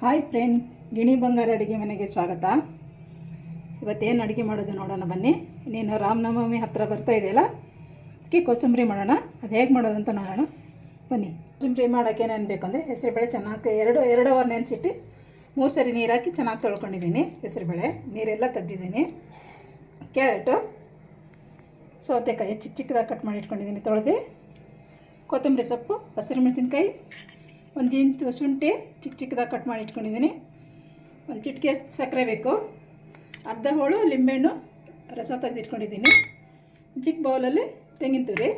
Hi friend, ಗಿಣಿ ಬಂಗಾರ ಅಡುಗೆ ಮನೆಗೆ ಸ್ವಾಗತ. ಇವತ್ತೇನು ಅಡುಗೆ ಮಾಡೋದು ನೋಡೋಣ ಬನ್ನಿ. ನೀನು ರಾಮನವಮಿ ಹತ್ತಿರ ಬರ್ತಾ ಇದೆಯಲ್ಲ, ಅದಕ್ಕೆ ಕೋಸಂಬರಿ ಮಾಡೋಣ. ಅದು ಹೇಗೆ ಮಾಡೋದು ಅಂತ ನೋಡೋಣ. ಬನ್ನಿ. ಕೋಸಂಬರಿ ಮಾಡೋಕ್ಕೆ ಏನೇನು ಬೇಕಂದರೆ ಹೆಸರುಬೇಳೆ ಚೆನ್ನಾಗಿ, ಎರಡು ಎರಡು ಅವರ್ ನೆನೆಸಿಟ್ಟು ಮೂರು ಸರಿ ನೀರು ಹಾಕಿ ಚೆನ್ನಾಗಿ ತೊಳ್ಕೊಂಡಿದ್ದೀನಿ. ಹೆಸರುಬೇಳೆ ನೀರೆಲ್ಲ ತೆಗ್ದಿದ್ದೀನಿ. ಕ್ಯಾರೆಟು, ಸೌತೆಕಾಯಿ ಚಿಕ್ಕ ಚಿಕ್ಕದಾಗಿ ಕಟ್ ಮಾಡಿ ಇಟ್ಕೊಂಡಿದ್ದೀನಿ ತೊಳೆದು. ಕೊತ್ತಂಬರಿ ಸೊಪ್ಪು, ಹಸಿರು ಮೆಣಸಿನ್ಕಾಯಿ ಒಂದು ಇಂಚು ಶುಂಠಿ ಚಿಕ್ಕ ಚಿಕ್ಕದಾಗಿ ಕಟ್ ಮಾಡಿ ಇಟ್ಕೊಂಡಿದ್ದೀನಿ. ಒಂದು ಚಿಟಿಕೆ ಸಕ್ಕರೆ ಬೇಕು. ಅರ್ಧ ಹೋಳು ಲಿಂಬೆಹಣ್ಣು, ರಸ ತೆಗೆದಿಟ್ಕೊಂಡಿದ್ದೀನಿ ಚಿಕ್ಕ ಬೌಲಲ್ಲಿ ತೆಂಗಿನ ತುರಿ,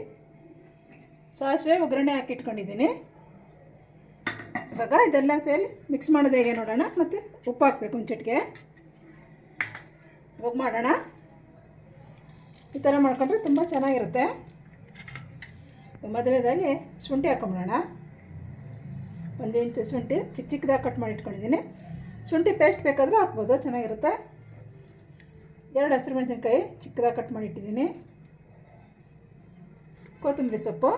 ಸಾಸಿವೆ ಒಗ್ಗರಣೆ ಹಾಕಿ ಇಟ್ಕೊಂಡಿದ್ದೀನಿ. ಇವಾಗ ಇದೆಲ್ಲ ಸೇರಿ ಮಿಕ್ಸ್ ಮಾಡೋದು ಹೇಗೆ ನೋಡೋಣ, ಮತ್ತು ಉಪ್ಪು ಹಾಕಬೇಕು ಒಂದು ಚಿಟಿಕೆ. ಇವಾಗ ಮಾಡೋಣ. ಈ ಥರ ಮಾಡ್ಕೊಂಡ್ರೆ ತುಂಬ ಚೆನ್ನಾಗಿರುತ್ತೆ. ಮೊದಲನೇದಾಗಿ ಶುಂಠಿ ಹಾಕೊಂಬಿಡೋಣ ಒಂದು ಇಂಚು ಶುಂಠಿ ಚಿಕ್ಕ ಚಿಕ್ಕದಾಗಿ ಕಟ್ ಮಾಡಿ ಇಟ್ಕೊಂಡಿದ್ದೀನಿ. ಶುಂಠಿ ಪೇಸ್ಟ್ ಬೇಕಾದರೂ ಹಾಕ್ಬೋದು, ಚೆನ್ನಾಗಿರುತ್ತೆ. ಎರಡು ಹಸಿರು ಮೆಣಸಿನ್ಕಾಯಿ ಚಿಕ್ಕದಾಗಿ ಕಟ್ ಮಾಡಿ ಇಟ್ಟಿದ್ದೀನಿ. ಕೊತ್ತಂಬರಿ ಸೊಪ್ಪು.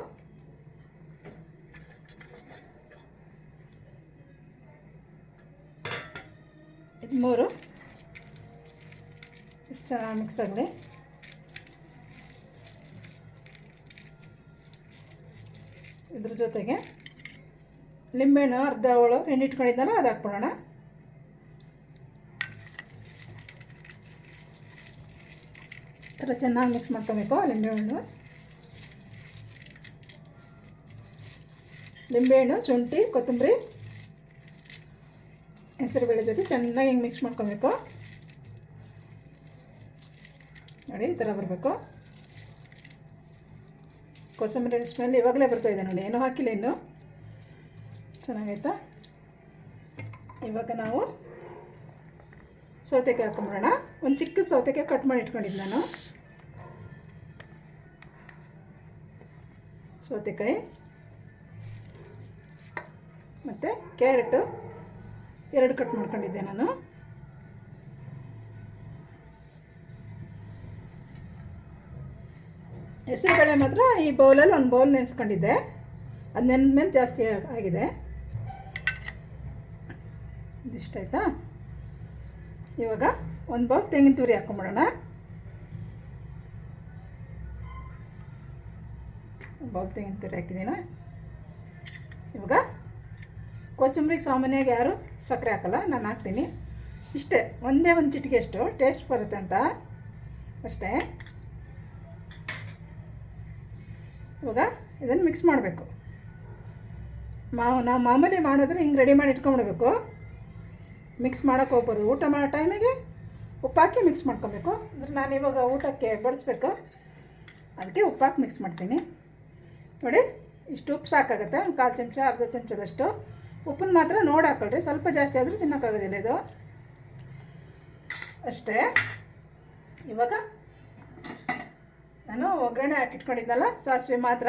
ಇದು ಮೂರು. ಇಷ್ಟು ಚೆನ್ನಾಗಿ ಮಿಕ್ಸ್ ಆಗಲಿ. ಇದ್ರ ಜೊತೆಗೆ ಲಿಂಬೆಹಣ್ಣು, ಅರ್ಧ ಅವಳು, ಎಣ್ಣೆ ಇಟ್ಕೊಂಡಿದ್ದಲ್ಲ ಅದು ಹಾಕ್ಬಿಡೋಣ. ಥರ ಚೆನ್ನಾಗಿ ಮಿಕ್ಸ್ ಮಾಡ್ಕೊಬೇಕು, ಲಿಂಬೆಹಣ್ಣು. ಲಿಂಬೆಹಣ್ಣು, ಶುಂಠಿ, ಕೊತ್ತಂಬರಿ, ಹೆಸರುಬೇಳೆ ಜೊತೆ ಚೆನ್ನಾಗಿ ಹಿಂಗೆ ಮಿಕ್ಸ್ ಮಾಡ್ಕೊಬೇಕು. ನೋಡಿ, ಈ ಥರ ಬರಬೇಕು. ಕೊತ್ತಂಬರಿ ಸ್ಮೆಲ್ ಇವಾಗಲೇ ಬರ್ತಾಯಿದೆ ನೋಡಿ, ಏನೂ ಹಾಕಿಲ್ಲ ಇನ್ನು. ಚೆನ್ನಾಗೈತಾ? ಇವಾಗ ನಾವು ಸೌತೆಕಾಯಿ ಹಾಕೊಂಬಿಡೋಣ ಒಂದು ಚಿಕ್ಕ ಸೌತೆಕಾಯಿ ಕಟ್ ಮಾಡಿ ಇಟ್ಕೊಂಡಿದ್ದು ನಾನು. ಸೌತೆಕಾಯಿ. ಮತ್ತು ಕ್ಯಾರೆಟು. ಎರಡು ಕಟ್ ಮಾಡ್ಕೊಂಡಿದ್ದೆ ನಾನು. ಹೆಸರುಬೇಳೆ ಮಾತ್ರ ಈ ಬೌಲಲ್ಲಿ ಒಂದು ಬೌಲ್ ನೆನೆಸ್ಕೊಂಡಿದ್ದೆ. ಅದು ನೆನೆದ ಮೇಲೆ ಜಾಸ್ತಿ ಆಗಿದೆ. ಇದಿಷ್ಟ ಆಯಿತಾ? ಇವಾಗ ಒಂದು ಬೌಲ್ ತೆಂಗಿನ ತುರಿ ಹಾಕೊಂಬಿಡೋಣ. ಬೌಲ್ ತೆಂಗಿನ ತುರಿ ಹಾಕಿದ್ದೀನ ಇವಾಗ ಕೋಸಂಬರಿಗೆ ಸಾಮಾನ್ಯವಾಗಿ ಯಾರು ಸಕ್ಕರೆ ಹಾಕಲ್ಲ, ನಾನು ಹಾಕ್ತೀನಿ. ಇಷ್ಟೇ, ಒಂದೇ ಒಂದು ಚಿಟಿಕೆ ಅಷ್ಟು, ಟೇಸ್ಟ್ ಬರುತ್ತೆ ಅಂತ. ಅಷ್ಟೇ. ಇವಾಗ ಇದನ್ನು ಮಿಕ್ಸ್ ಮಾಡಬೇಕು. ಮಾ ನಾವು ಮಾಮೂಲಿ ಮಾಡಿದ್ರೆ ಹಿಂಗೆ ರೆಡಿ ಮಾಡಿ ಇಟ್ಕೊಂಬಿಡ್ಬೇಕು ಮಿಕ್ಸ್ ಮಾಡೋಕ್ಕೆ ಹೋಗ್ಬೋದು ಊಟ ಮಾಡೋ ಟೈಮಿಗೆ ಉಪ್ಪಾಕಿ ಮಿಕ್ಸ್ ಮಾಡ್ಕೊಬೇಕು. ಅಂದರೆ ನಾನು ಇವಾಗ ಊಟಕ್ಕೆ ಬಡಿಸ್ಬೇಕು. ಅದಕ್ಕೆ ಉಪ್ಪಾಕಿ ಮಿಕ್ಸ್ ಮಾಡ್ತೀನಿ. ನೋಡಿ, ಇಷ್ಟು ಉಪ್ಪು ಸಾಕಾಗುತ್ತೆ. ಒಂದು ಕಾಲು ಚಮಚ, ಅರ್ಧ ಚಮಚದಷ್ಟು ಉಪ್ಪನ್ನು ಮಾತ್ರ ನೋಡಿ ಹಾಕೊಳ್ರಿ. ಸ್ವಲ್ಪ ಜಾಸ್ತಿ ಆದರೂ ತಿನ್ನೋಕ್ಕಾಗೋದಿಲ್ಲ ಇದು. ಅಷ್ಟೇ. ಇವಾಗ ನಾನು ಒಗ್ಗರಣೆ ಹಾಕಿಟ್ಕೊಂಡಿದ್ದಲ್ಲ, ಸಾಸಿವೆ ಮಾತ್ರ.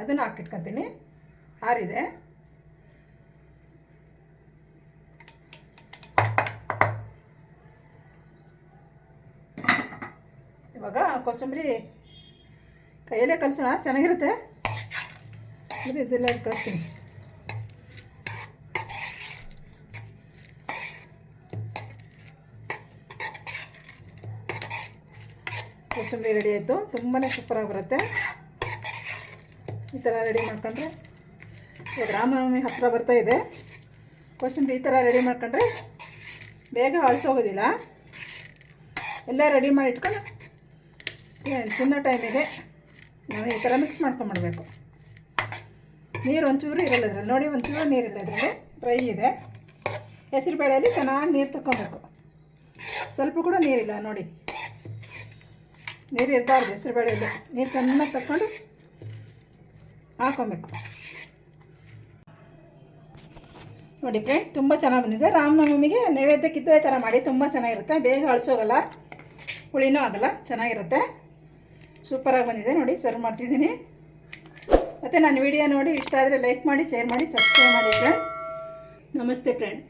ಅದನ್ನು ಹಾಕಿಟ್ಕೊತೀನಿ. ಹಾರಿದೆ. ಇವಾಗ ಕೋಸಂಬರಿ ಕೈಯಲ್ಲೇ ಕಲಿಸೋಣ, ಚೆನ್ನಾಗಿರುತ್ತೆ? ಇದು ಇದೆಲ್ಲ ಕಲಿಸ್ತೀನಿ. ಕೋಸಂಬರಿ ರೆಡಿ ಆಯಿತು ತುಂಬಾ ಸೂಪರಾಗಿ ಬರುತ್ತೆ. ಈ ಥರ ರೆಡಿ ಮಾಡ್ಕೊಂಡ್ರೆ ಇವಾಗ ರಾಮನವಮಿ ಹತ್ತಿರ ಬರ್ತಾ ಇದೆ. ಕೋಸಂಬರಿ ಈ ಥರ ರೆಡಿ ಮಾಡ್ಕೊಂಡ್ರೆ ಬೇಗ ಅಳಿಸೋಗೋದಿಲ್ಲ. ಎಲ್ಲ ರೆಡಿ ಮಾಡಿ ಇಟ್ಕೊಂಡು ತಿನ್ನೋ ಟೈಮಿಗೆ ನಾವು ಈ ಥರ ಮಿಕ್ಸ್ ಮಾಡ್ಕೊಂಬಿಡ್ಬೇಕು ನೀರು ಒಂಚೂರು ಇರಲ್ಲ ಇದ್ರಲ್ಲಿ. ನೋಡಿ ಒಂಚೂರು ನೀರಿಲ್ಲ ಇದರಲ್ಲಿ. ಡ್ರೈ ಇದೆ. ಹೆಸರು ಬೇಳೆಯಲ್ಲಿ ಚೆನ್ನಾಗಿ ನೀರು ತಗೊಬೇಕು ಸ್ವಲ್ಪ ಕೂಡ ನೀರಿಲ್ಲ ನೋಡಿ. ನೀರು ಇರಬಾರ್ದು ಹೆಸರು ಬೇಳೆಯಲ್ಲಿ. ನೀರು ಚೆನ್ನಾಗಿ ತಕ್ಕೊಂಡು ಹಾಕೊಬೇಕು. ನೋಡಿ ಫ್ರೆಂಡ್ ತುಂಬ ಚೆನ್ನಾಗಿ ಬಂದಿದೆ. ರಾಮನವಮಿಗೆ ನೈವೇದ್ಯಕ್ಕಿದ್ದೇ ಥರ ಮಾಡಿ. ತುಂಬ ಚೆನ್ನಾಗಿರುತ್ತೆ. ಬೇಗ ಅಳಿಸೋಗಲ್ಲ. ಹುಳಿನೂ ಆಗಲ್ಲ. ಚೆನ್ನಾಗಿರುತ್ತೆ. ಸೂಪರಾಗಿ ಬಂದಿದೆ ನೋಡಿ ಸರ್ವ್ ಮಾಡ್ತಿದ್ದೀನಿ. ಮತ್ತು ನನ್ನ ವಿಡಿಯೋ ನೋಡಿ, ಇಷ್ಟ ಆದರೆ ಲೈಕ್ ಮಾಡಿ ಶೇರ್ ಮಾಡಿ ಸಬ್ಸ್ಕ್ರೈಬ್ ಮಾಡಿ ಫ್ರೆಂಡ್ ನಮಸ್ತೆ ಫ್ರೆಂಡ್